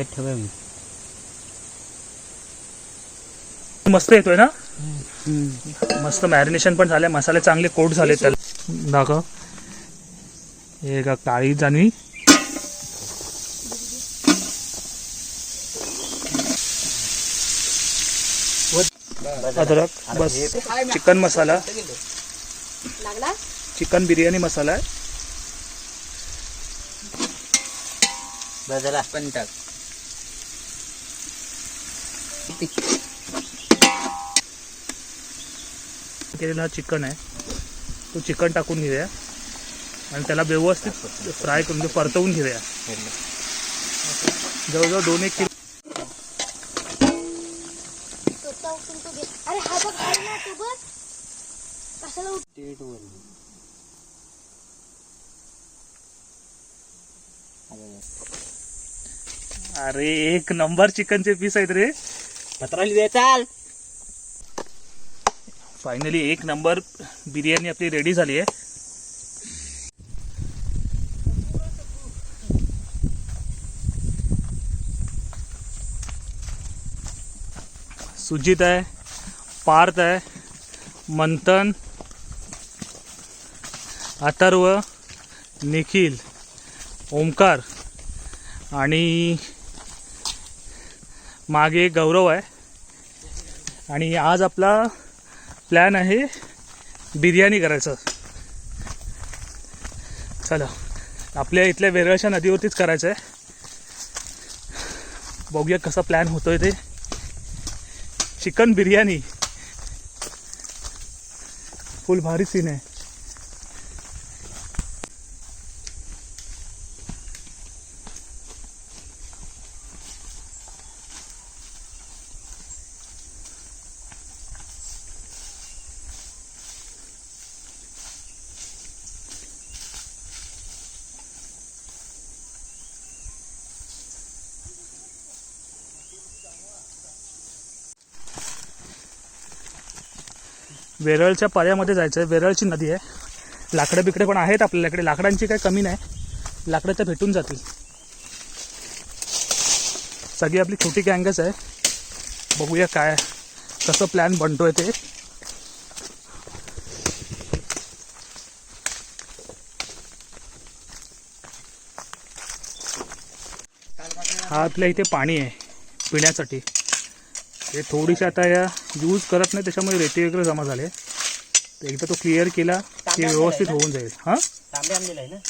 डोक्यात ठेवा मी. मस्त येतोय ना? मस्त मॅरिनेशन पण झालंय. मसाले चांगले कोट झाले त्याला. दाखव. हे का काळी जाणवी अद्रक बस. चिकन मसाला. लागला? चिकन बिर्याणी मसाला आहे. केलेला हा चिकन आहे. तो चिकन टाकून घेऊया. आणि त्याला व्यवस्थित फ्राय करून म्हणजे परतवून घेऊया. जवळजवळ दोन एक किलो अरे एक नंबर चिकनचे पीस आहेत रे. पत्राली द्या चाल. फायनली एक नंबर बिर्याणी आपली रेडी झाली आहे. सुजित आहे पार्थ आहे मंथन अथर्व निखिल ओमकार आणि मागे गौरव आहे. आणि आज आपला प्लॅन आहे बिर्याणी करायचं. चला आपल्या इथल्या वेरळच्या नदीवरतीच करायचं आहे बघूया कसा प्लॅन होतोय ते. चिकन बिर्याणी. फुल भारी सीन आहे. वेरळच्या पर्यामध्ये जायचं आहे वेरळची नदी आहे. लाकडं बिकडे पण आहेत आपल्याकडे. लाकडांची काही कमी नाही. लाकडं तर भेटून जातील. सगळी आपली छोटी गँगच आहे. बघूया काय कसं प्लॅन बनतोय ते. हा आपल्या इथे पाणी आहे पिण्यासाठी. ते थोडीशी आता या यूज करत नाही त्याच्यामुळे रेती वगैरे जमा झाले. एकदा तो क्लिअर केला की व्यवस्थित होऊन जाईल. हां?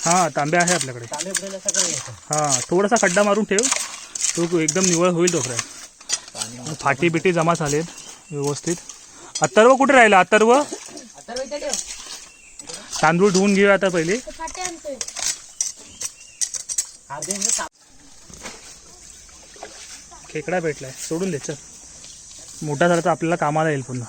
हां तांब्या आहे आपल्याकडे. तांबे उघडायला सगळं येतं? हां थोडासा खड्डा मारून ठेव. तो एकदम निवळ होईल तोपर्यंत. फाटी बिटी जमा झालेत व्यवस्थित. अथर्व कुठे राहिला? अथर्व तांदूळ धुवून घेऊया आता पहिले. तो हा. खेकडा भेटलाय. सोडून दे चल. मोठा झाला तर आपल्याला कामाला येईल पुन्हा.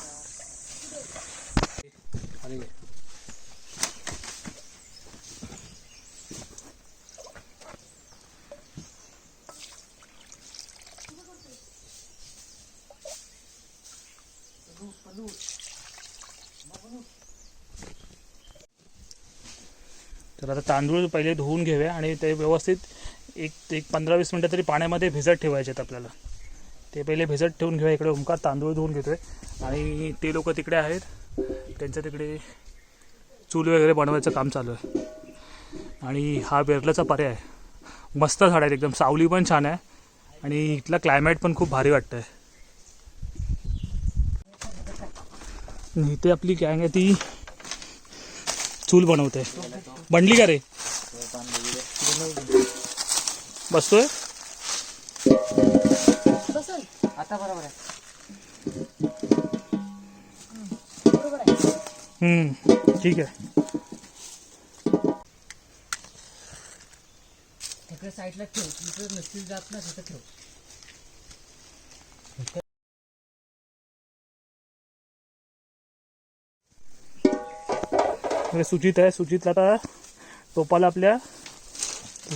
तर आता तांदूळ पहिले धुवून घेऊया आणि ते व्यवस्थित एक एक पंधरा वीस मिनटं तरी पाण्यामध्ये भिजत ठेवायचे आहेत आपल्याला. ते पहिले भिजत ठेवून घेऊया. इकडे ओंकार तांदूळ धुवून घेतोय. आणि ते लोक तिकडे आहेत. त्यांचं तिकडे चूल वगैरे बनवायचं काम चालू आहे. आणि हा बेरलाचा पर्याय मस्त झाड आहे एकदम सावली पण छान आहे. आणि इथला क्लायमेट पण खूप भारी वाटतं आहे आणि इथे आपली गँग आहे ती चूल बनवते बनली का रे बसतोय आता हम्म, ठीक आहे तिकडे साईडला ठेव तिकडे नसतील जात ना तिथं ठेव। म्हणजे सुचित आहे सुचितला आता टोपाला आपल्या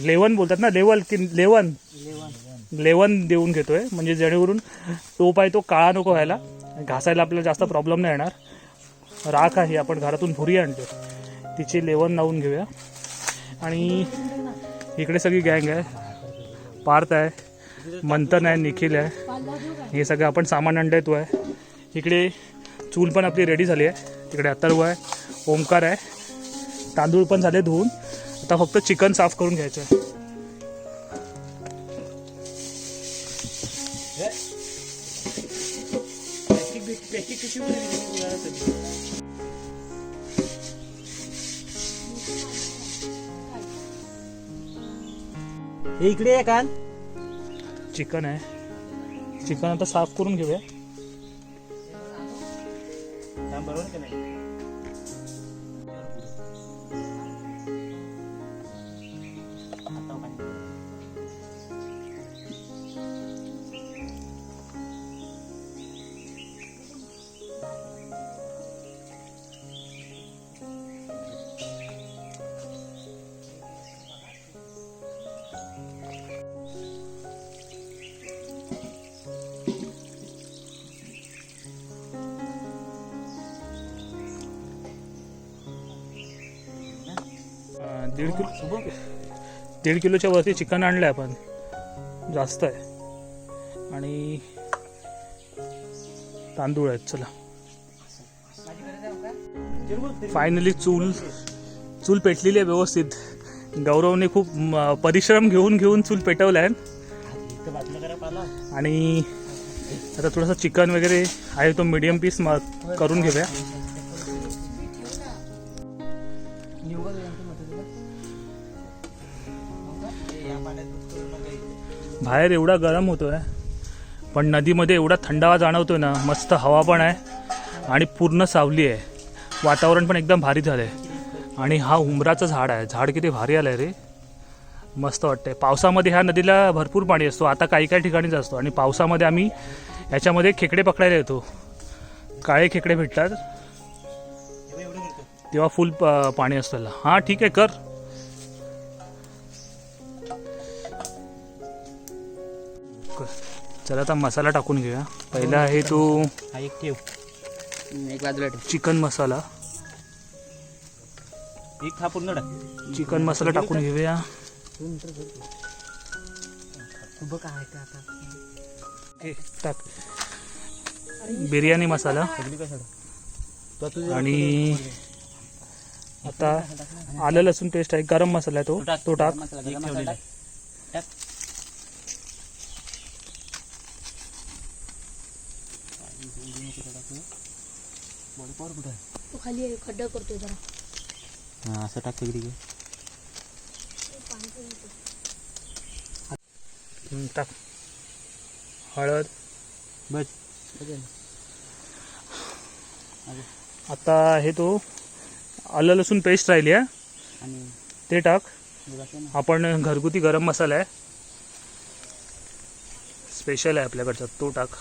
लेवन बोलतात ना लेवल की लेवन? लेवन देऊन घेतोय. म्हणजे जेणेकरून टोप आहे तो काळा नको व्हायला. घासायला आपल्याला जास्त प्रॉब्लेम नाही येणार. राख आहे आपण घरातून भुरी आणतो. तिची लेवन लावून घेऊया. आणि इकडे सगळी गँग आहे. पार्थ आहे मंथन आहे निखिल आहे. हे सगळं आपण सामान आणलं तो आहे. इकडे चूल पण आपली रेडी झाली आहे. तिकडे अथर्व आहे ओमकार आहे. तांदूळ पण झाले धुवून. आता फक्त चिकन साफ करून घ्यायचं आहे. इकडे आहे कान चिकन आहे. चिकन आता साफ करून घेऊया. दीड किलो दीड किलोच्या वरती चिकन आणलं आहे आपण. जास्त आहे. आणि तांदूळ आहेत चला. फायनली चूल चूल पेटलेली आहे व्यवस्थित. गौरवने खूप परिश्रम घेऊन घेऊन चूल पेटवलं आहे आणि आता थोडंसं चिकन वगैरे आहे तो मीडियम पीस म करून घेऊया. बाहेर एवढा गरम होतो आहे पण नदीमध्ये एवढा थंडावा जाणवतोय ना मस्त हवा पण आहे आणि पूर्ण सावली आहे. वातावरण पण एकदम भारी झालं आहे आणि हा उमराचं झाड आहे. झाड किती भारी आलं आहे रे. मस्त वाटतंय. पावसामध्ये ह्या नदीला भरपूर पाणी असतो. आता काही काही ठिकाणीच असतो. आणि पावसामध्ये आम्ही याच्यामध्ये खेकडे पकडायला येतो. काळे खेकडे भेटतात. तेव्हा फुल प- पाणी असतं हां ठीक आहे कर. चला आता मसाला टाकून घेऊया. पहिला आहे तो एक ठेव. एक बाजूला ठेव चिकन मसाला. एक हा पूर्ण टाक. चिकन मसाला टाकून घेऊया. हे, टाक. बिर्याणी मसाला. आणि आता आलं लसूण पेस्ट आहे गरम मसाला आहे तो. तो टाक. एक ठेवलेला आहे. तू खाली आहे, खड्डा करतोय जरा. हा असं टाक तिकडे घे. पाणी पण येतं. हम्म, टाक. हळद. बस. आता आहे तो आलं लसूण पेस्ट राहिली आहे आणि ते टाक. हे ना. आपण घरगुती गरम मसाला आहे. स्पेशल आहे आपल्याकडचा तो टाक.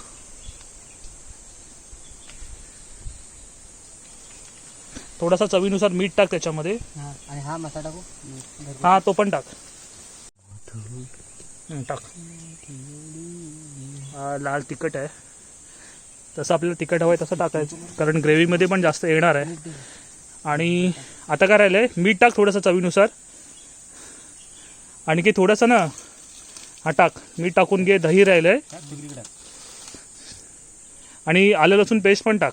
थोडासा चवीनुसार मीठ टाक त्याच्यामध्ये. हा आणि हा मसाला टाकू? हा तो पण टाक. हं, टाक. हा, लाल तिखट आहे. तसं आपल्याला तिखट हवं आहे तसं टाकायचं. कारण ग्रेव्हीमध्ये पण जास्त येणार आहे. आणि आता काय राहिलं आहे मीठ टाक थोडंसं चवीनुसार. आणि की थोडंसं ना हा टाक. मीठ टाकून घे दही राहिलं आहे टाक तिकडे टाक. आणि आलं लसूण पेस्ट पण टाक.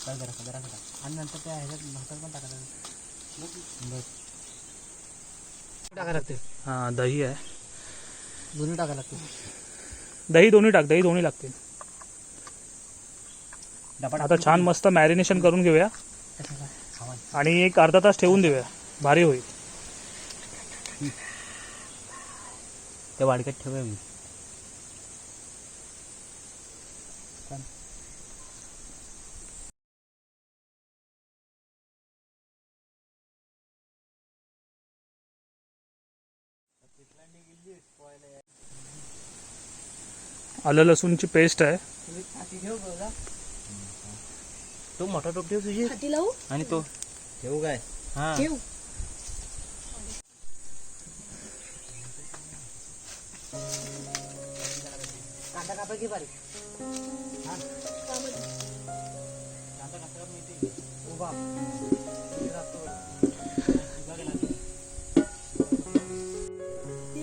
काय जरा जरा टाक आणि नंतर त्या ह्याच्यात भातात पण टाकायचं बस. टाकायला लागते हां दही आहे. दोन्ही टाकायला लागते दही दोन्ही टाक दही दोन्ही लागते आता छान मस्त मॅरिनेशन करून घेऊया. आणि एक अर्धा तास ठेवून देऊया. भारी होईल. त्या वाडक्यात ठेवूया मी. आलं लसूणची पेस्ट आहे. तो मोठा टोप ठेव तुझी हाती लावू? आणि तो. ठेवू काय? हा. ठेव. कांदा कापा घे बारीक?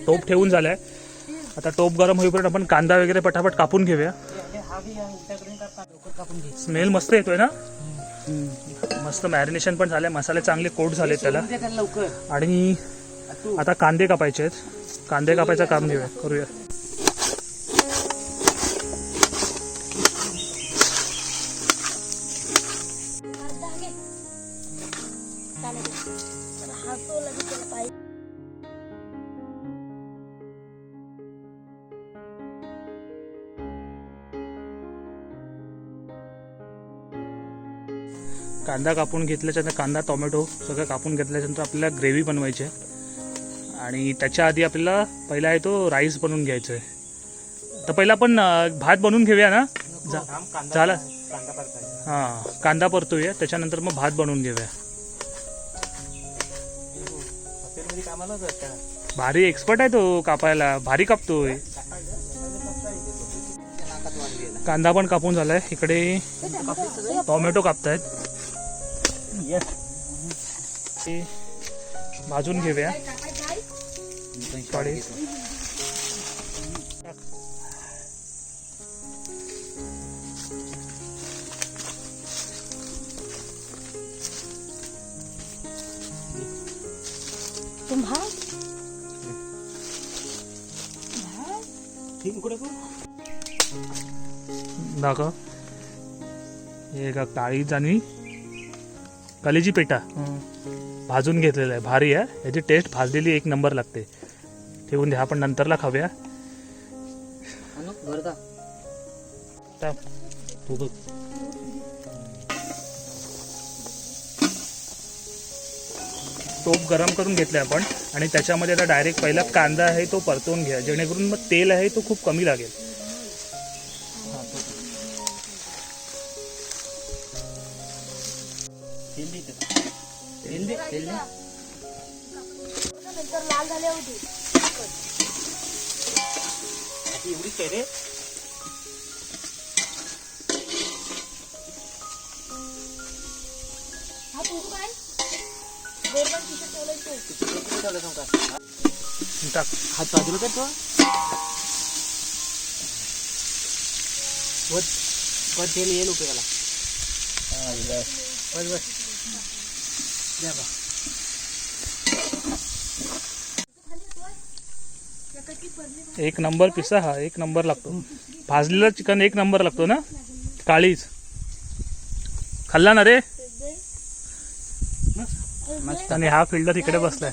टोप ठेवून झालाय. आता टोप गरम होईपर्यंत आपण कांदा वगैरे पटापट कापून घेऊया. हा स्मेल मस्त येतोय ना? मस्त मॅरिनेशन पण झालंय. मसाले चांगले कोट झाले त्याला. आणि आता कांदे कापायचे आहेत. कांदे कापायचं काम घेऊया. करूया. कांदा कापून घेतल्याच्यानंतर कांदा टोमॅटो सगळं कापून घेतल्याच्यानंतर आपल्याला ग्रेव्ही बनवायची आहे. आणि त्याच्या आधी आपल्याला पहिला आहे तो राईस बनवून घ्यायचा आहे. तर पहिला आपण भात बनवून घेऊया ना? झाला? हां कांदा परतूया. त्याच्यानंतर मग भात बनवून घेऊया. हॉटेलमध्ये कामाला जात का? भारी एक्सपर्ट आहे तो कापायला. भारी कापतोय. कांदा पण कापून झालाय. इकडे टोमॅटो कापतायत. ते भाजून घेऊया. थोडे तुम भाई ठीक कुठे करू दाखव हे का काळीज आणि कलेजी पेटा. भाजून घेतलेला आहे. भारी आहे. याची टेस्ट भाजलेली एक नंबर लागते. ठेवून द्या. आपण नंतरला खाऊया. अनु घर का टाक. तू बघ. टोप गरम करून घेतले आपण. आणि त्याच्यामध्ये आता डायरेक्ट पहिला कांदा आहे तो परतवून घ्या. जेणेकरून मग तेल आहे तो खूप कमी लागेल. ठेवलं टाक. हात बाजूला कर तो. वर वर तेल येईल उपयोगाला द्या बा. एक नंबर पिसा हा एक नंबर लागतो. भाजलेला चिकन एक नंबर लागतो ना? काळीच. खाल्ला ना रे? आणि हा फिल्डर इकडे बसलाय.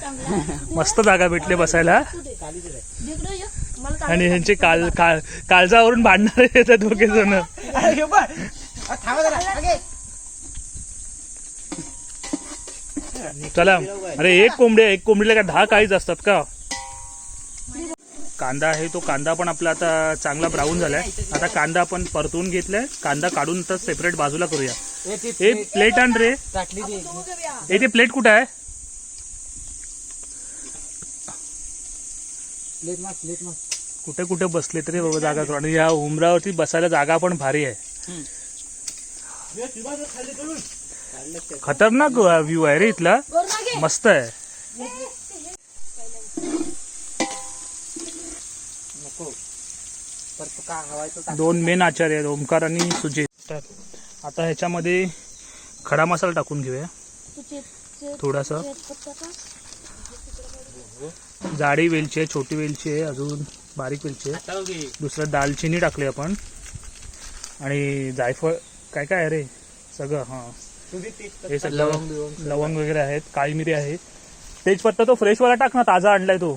मस्त जागा भेटली बसायला. आणि ह्यांचे काल काल काळजावरून भांडणारे येतात दोघे जण. चला. अरे एक कोंबडी एक कोंबडीला काय दहा काळीच असतात का? कांदा आहे तो. कांदा पण आपला आता चांगला ब्राऊन झालाय. आता कांदा आपण परतून घेतलाय. कांदा काढून तर सेपरेट बाजूला करूया. ए, हे प्लेट आण रे. हे ते. प्लेट कुठं आहे? कुठे कुठे बसले तरी बाबा जागा करू आणि या उमरावरती बसायला जागा पण भारी आहे. खतरनाक व्ह्यू आहे रे इथला. मस्त आहे. दोन मेन आचार्य आहेत ओमकार आणि सुजित. आता ह्याच्यामध्ये खडा मसाला टाकून घेऊया. थोडासा. जाडी वेलची आहे छोटी वेलची आहे अजून बारीक वेलची आहे. दुसरं दालचिनी टाकली आपण. आणि जायफळ काय काय आहे रे? सगळं हां. हे सगळं लवंग वगैरे आहेत काळी मिरी आहे. तेजपत्ता तो फ्रेशवाला टाक ना ताजा आणलाय तो.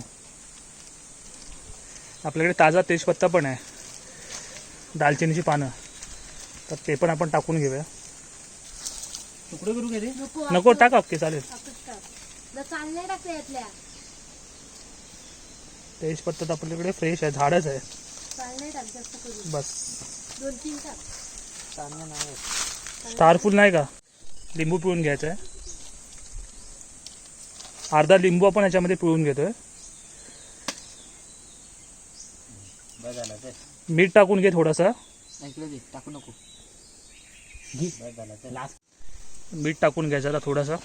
आपल्याकडे ताजा तेजपत्ता पण आहे. दालचिनीची पानं. तर ते पण आपण टाकून घेऊया. तुकडे करू घे रे नको नको टाक अक्के चालेल टाकत टाक जर चांगले टाकले यातल्या तेजपत्ता तर आपल्याकडे फ्रेश आहे झाडच आहे. बस. दोन तीन टाक चांगलं नाही स्टारफुल नाही का? लिंबू पिळून घ्यायचं आहे अर्धा लिंबू आपण याच्यामध्ये पिळून घेतोय. मीठ टाकून घे थोडासा. टाकू नको. मीठ टाकून घ्यायचा आता थोडासा.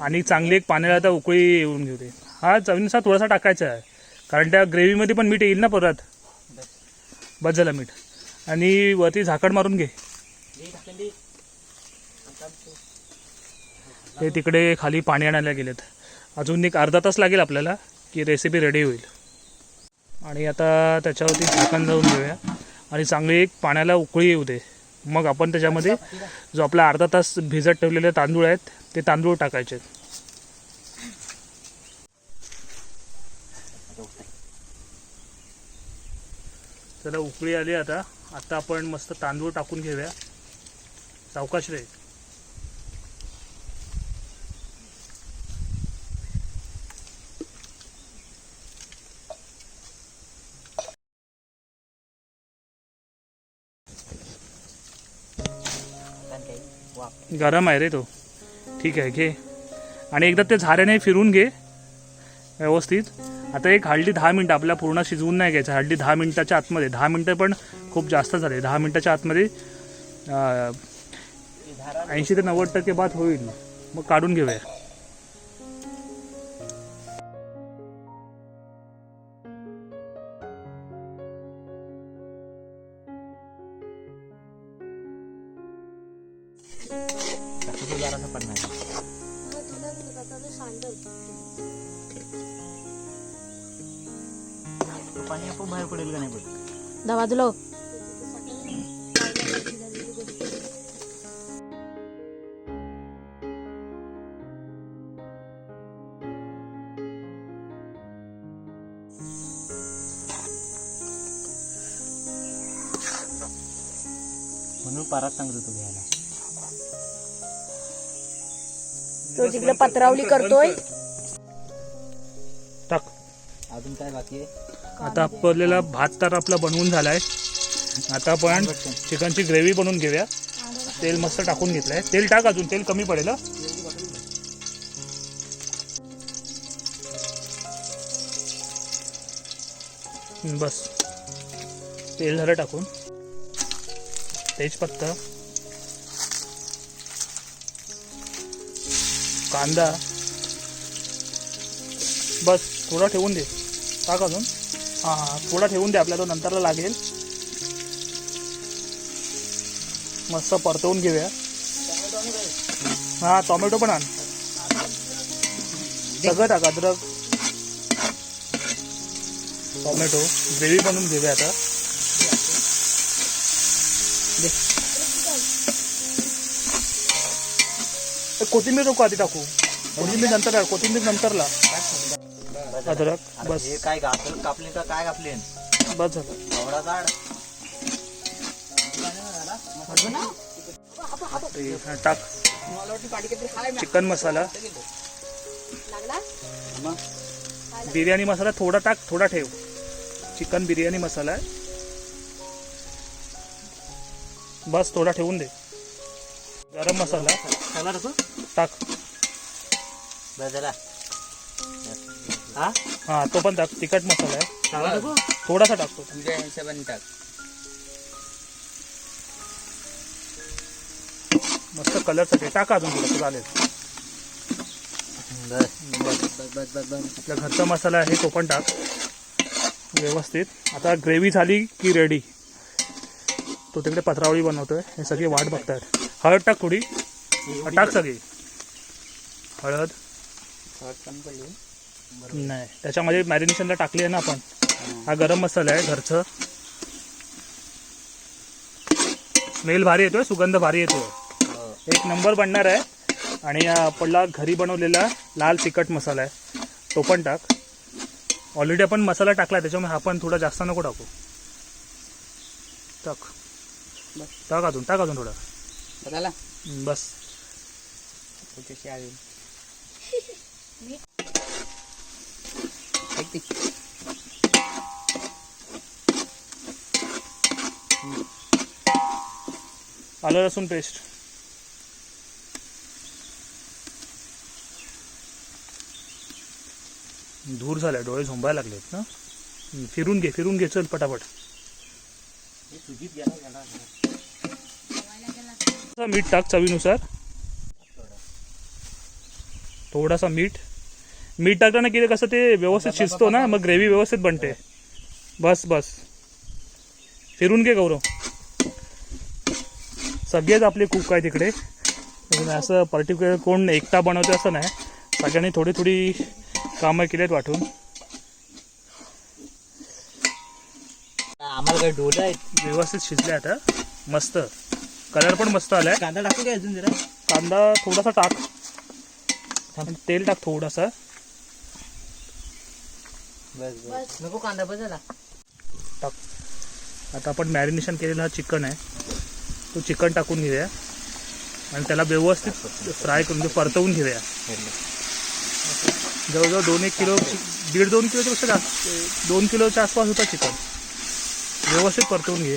आणि चांगली एक पाण्याला आता उकळी येऊन घेऊ दे हा चवीनुसार थोडासा टाकायचा आहे. कारण त्या ग्रेव्हीमध्ये पण मीठ येईल ना परत? बस झालं मीठ. आणि वरती झाकण मारून घे. ते तिकडे खाली पाणी आणायला गेलेत. अजून एक अर्धा तास लागेल आपल्याला की रेसिपी रेडी होईल. आणि आता त्याच्यावरती झाकण जाऊन घेऊया. आणि चांगली एक पाण्याला उकळी येऊ दे. मग आपण त्याच्यामध्ये जो आपला अर्धा तास भिजत ठेवलेले तांदूळ आहेत ते तांदूळ टाकायचे. आहेत चला उकळी आली आता. आता आपण मस्त तांदूळ टाकून घेऊया. सावकाश रे. गरम आहे रे तो. ठीक आहे घे. आणि एकदा ते झाऱ्याने फिरून घे. व्यवस्थित. आता एक हळदी दहा मिनटं आपल्या पूर्ण शिजवून नाही घ्यायचं. हळदी दहा मिनटाच्या आतमध्ये. दहा मिनटं पण खूप जास्त झाले. दहा मिनटाच्या आतमध्ये ऐंशी ते नव्वद टक्के भात होईल. मग काढून घेऊया. दवा दिलो म्हणून पारात सांगतो तू घ्यायला. तो तिकडे पत्रावली करतोय. टाक. अजून काय बाकी आहे? आता आपल्याला भात तर आपला बनवून झाला आहे आता आपण चिकनची ग्रेव्ही बनवून घेऊया. तेल मस्त टाकून घेतलं आहे तेल टाक अजून तेल कमी पडेल बस. तेल झालं टाकून. तेजपत्ता. कांदा. बस थोडा ठेवून दे. टाक अजून. हां हां थोडा ठेवून दे आपल्याला तो नंतरला लागेल. मस्त परतवून घेऊया. हां टोमॅटो पण आण. सगळं टाक अद्रक. टोमॅटो ग्रेव्ही बनवून घेऊया आता. कोथिंबीर नको आधी टाकू. कोथिंबीर नंतर कोथिंबीर नंतरला. अद्रक बस. हे काय गाफल कापले का काय कापले बस झालं. काढ हा, टाक. चिकन मसाला. लागला बिर्याणी मसाला थोडा टाक थोडा ठेव. चिकन बिर्याणी मसाला आहे. बस थोडा ठेवून दे. गरम मसाला. टाकू टाक. बस झाला. हा? हा तो पण टाक. तिखट मसाला आहे. टाकू थोडासा टाकतो तुझ्या हिशोबाने टाक. मस्त कलरसाठी टाका अजून थोडंसं चालेल. बस बस बस बस बस आपला घरचा मसाला आहे तो पण टाक. व्यवस्थित. आता ग्रेव्ही झाली की रेडी तो तिकडे पत्रावळी बनवतोय. हे सगळे वाट बघतायत. हळद टाक थोडी. हा, टाक सगळी. हळद. नाही. त्याच्यामध्ये मॅरिनेशनला टाकली आहे ना आपण. हा गरम मसाला आहे घरचं. स्मेल भारी येतोय सुगंध भारी येतोय. हो. एक नंबर बनणार आहे. आणि आपला घरी बनवलेला लाल तिखट मसाला आहे. तो पण टाक. ऑलरेडी आपण मसाला टाकला त्याच्यामुळे हा पण थोडा जास्त नको टाकू. टाक. टाक अजून टाक अजून थोडा. बस. तुझ्याशी आलं लसूण पेस्ट धूर झालाय डोळे झोंबायला लागलेत ना? फिरून घे फिरून घे चल पटापट. मीठ टाक चवीनुसार. थोडासा मीठ. मीठ टाकताना किती कसं ते व्यवस्थित शिजतो ना मग ग्रेव्ही व्यवस्थित बनते. बस बस. फिरून घे गौरव. सगळेच आपले कुक आहे तिकडे असं पर्टिक्युलर कोण एकटा बनवते असं नाही. सगळ्यांनी थोडी थोडी कामं केलेत वाटून. आम्हाला काही डोले आहेत. व्यवस्थित शिजले आता. मस्त. कलर पण मस्त आलाय. कांदा टाकू काय अजून जरा. कांदा थोडासा टाक. तेल टाक थोडासा. बस बस. नको कांदा बस झाला. टाक. आता आपण मॅरिनेशन केलेला हा चिकन आहे. तो चिकन टाकून घेऊया. आणि त्याला व्यवस्थित फ्राय करून म्हणजे परतवून घेऊया. जवळजवळ दोन एक किलो दीड दोन किलोच्या जास्त दोन किलोच्या आसपास होता चिकन. व्यवस्थित परतवून घे.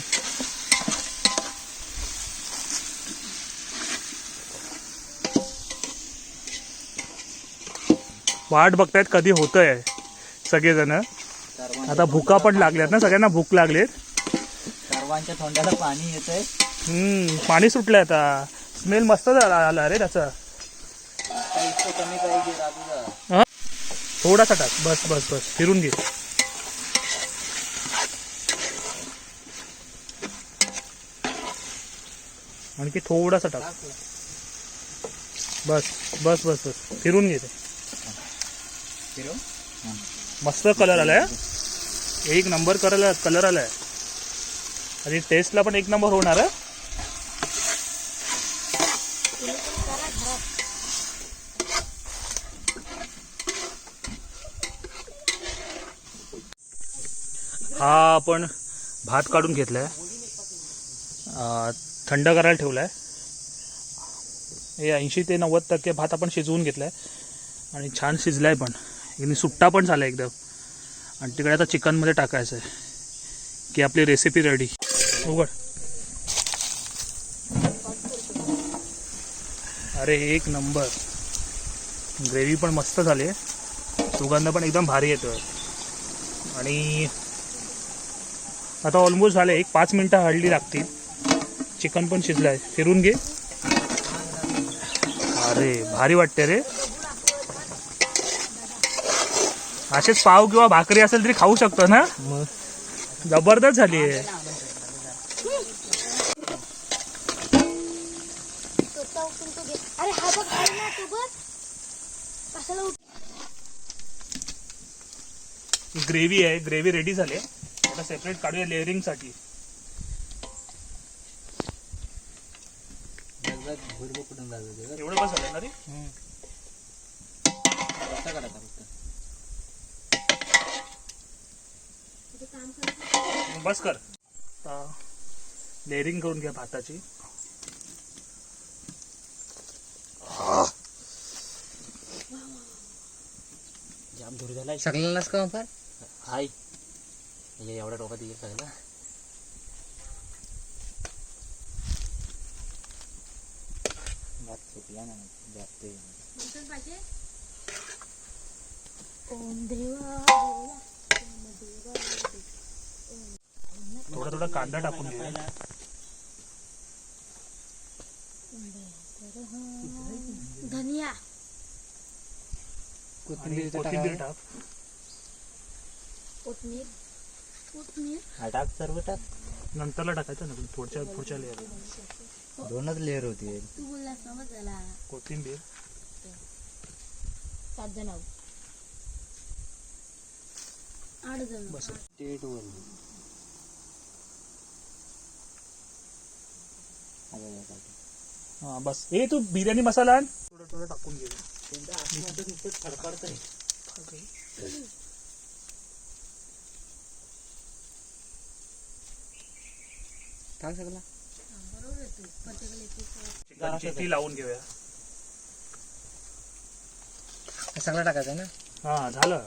वाट बघतायत कधी होतंय. सगळेजण. आता भुका पण लागल्यात ना सगळ्यांना भूक लागलेत. सर्वांच्या तोंडाला पाणी येतंय. हम्म पाणी सुटलंय आता. स्मेल मस्त झाला आला रे त्याचा? थोडासा टाक बस बस बस. फिरून घे. आणखी थोडासा टाक बस बस बस बस. फिरून घे ते. फिरव मस्त कलर आलाय एक नंबर कलर कलर आलाय. आणि टेस्टला पण एक नंबर होणार आहे हा आपण भात काढून घेतलाय. थंड करायला ठेवलाय. हे ऐंशी ते नव्वद टक्के भात आपण शिजवून घेतलाय. आणि छान शिजलाय पण. यांनी सुट्टा पण झाला एकदम आणि तिकडे आता चिकनमध्ये टाकायचं आहे. की आपली रेसिपी रेडी उघड. अरे एक नंबर. ग्रेव्ही पण मस्त झाली आहे. सुगंध पण एकदम भारी येतोय. आणि आता ऑलमोस्ट झाले एक पाच मिनटं हळदी लागतील. चिकन पण शिजलं आहे फिरून घे. अरे भारी वाटते रे. असेच पाव किंवा भाकरी असेल तरी खाऊ शकतो ना? मग? जबरदस्त झाली आहे. हा ग्रेव्ही आहे. ग्रेव्ही रेडी झाली आहे. आता सेपरेट काढूया कुठून जायचं एवढं बस झालं ना रे कसा काढायचा फक्त तुझं काम कर मग बस कर लेअरिंग करून घ्या भाताची. जाम धुर झाला सगळ्यांनाच का फार? हाय. हे एवढ्या टोकात येईल सगळं भात ना जास्त ओम देवा देवा ओम देवा देवा. थोडा थोडा कांदा टाकून घ्या धनिया. कोथिंबीर टाक. कोथमीर. हा टाक सर्व टाक. नंतरला टाकायचं ना पुढच्या पुढच्या लेअर दोनच लेअर होती. तू कोथिंबीर. सात जण आहोत. आठ जण. बस. टेट वर हा बस. ए तू बिर्याणी मसाला आण. थोडं थोडं टाकून घे टाक सगळं लावून घेऊया. सगळं टाकायचं ना? हा झालं.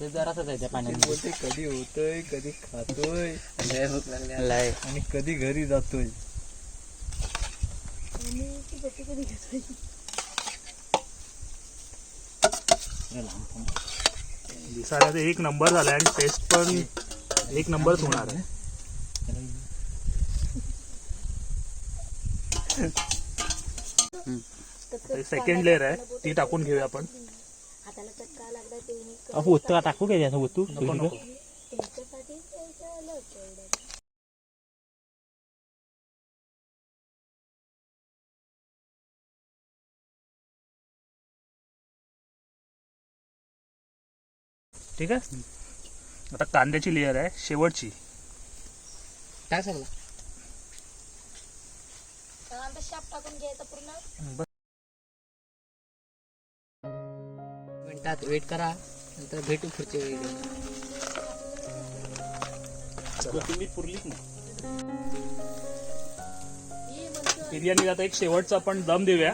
ते जरासच आहे त्या पाण्यात बोलते कधी होतोय कधी खातोय लय भूक लागली आणि कधी घरी जातोय. कधी घेतोय दिसायला ते एक नंबर झालाय आणि टेस्ट पण एक नंबरच होणार आहे. सेकंड लेअर आहे. ती टाकून घेऊया आपण. हाताला चटका लागला ते मी अहो उत्तर टाकू काय त्याचं उत्तू? नको त्यांच्यासाठी. ठीक आहे? आता कांद्याची लेअर आहे शेवटची. टाक सगळं तर आमचा शाप टाकून घ्यायचा पूर्ण? मिनिटात वेट करा नंतर भेटू पुढच्या वेळी पुरलीच ना हे बिर्याणी आता एक शेवटचा आपण दम देऊया.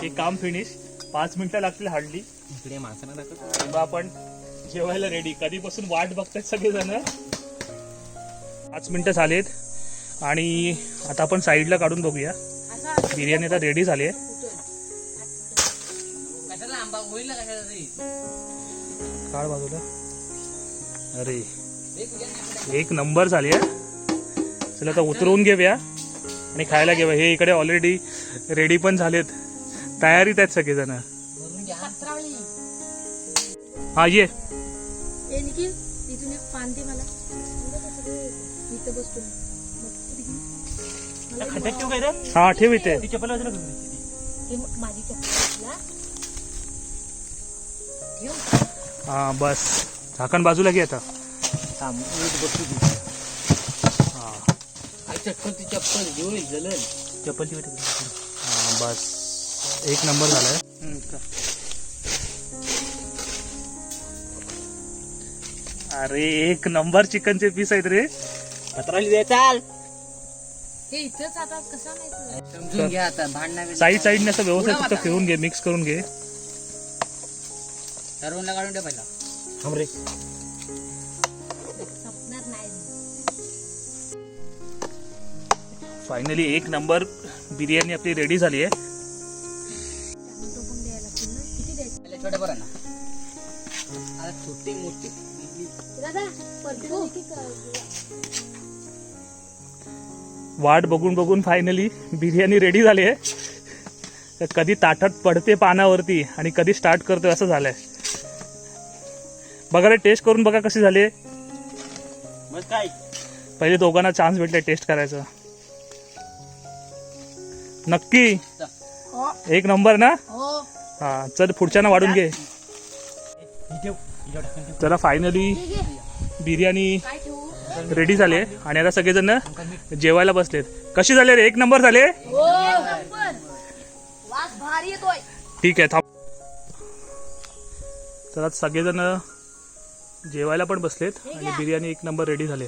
हे काम फिनिश पाच मिनिटं लागतील हार्डली इकडे माणसांना दाखव. तेव्हा आपण जेवायला रेडी कधीपासून वाट बघतायत सगळेजण? पाच मिनिटं झालेत. आणि आता आपण साईडला काढून बघूया. बिर्याणी आता रेडी झाली आहे. आंबा होईल ना कशाला रे काढ बाजूला. अरे. एक नंबर झाली आहे चला आता उतरवून घेऊया आणि खायला घेऊया. हे इकडे ऑलरेडी रेडी पण झालेत. तयारीत आहेत सगळेजण. हा ये. ए निखिल तिथून एक हा बस. झाकण बाजूला घे आता. थांब नीट बसू दे. हा. आई ती चप्पल घेऊन जलन. चप्पल ती हा, बस. एक नंबर झालाय. अरे एक नंबर चिकनचे पीस आहेत रे. पत्राली दे चाल. हे इथंच आता कसं नाही तुला? समजून घ्या आता भांडणा साईड साईडने असं व्यवस्थित फक्त फिरून घे मिक्स करून घे. सर्वांना काढून द्या पहिला. थांब रे. संपणार नाही फायनली एक नंबर बिर्याणी आपली रेडी झाली आहे. टोमॅटो पण द्यायला लागतील ना किती द्यायचं पहिले छोट्या बरं ना आता छोटी मोठी. दादा परतू वाट बघून बघून फायनली बिर्याणी रेडी झाली आहे. तर कधी ताटात पडते पानावरती आणि कधी स्टार्ट करतोय असं झालंय. बघा रे टेस्ट करून बघा कशी झाली. मग काय? पहिले दोघांना चान्स भेटले टेस्ट करायचं. नक्की? हो. एक नंबर ना? हो. हा चल पुढच्याना वाढून घे. चला फायनली बिर्याणी रेडी झाली आहे. आणि आता सगळेजण जेवायला बसलेत. कशी झाले रे? एक नंबर झाले? हो. ठीक आहे थांब. चला सगळेजण जेवायला पण बसलेत आणि बिर्याणी एक नंबर रेडी झाले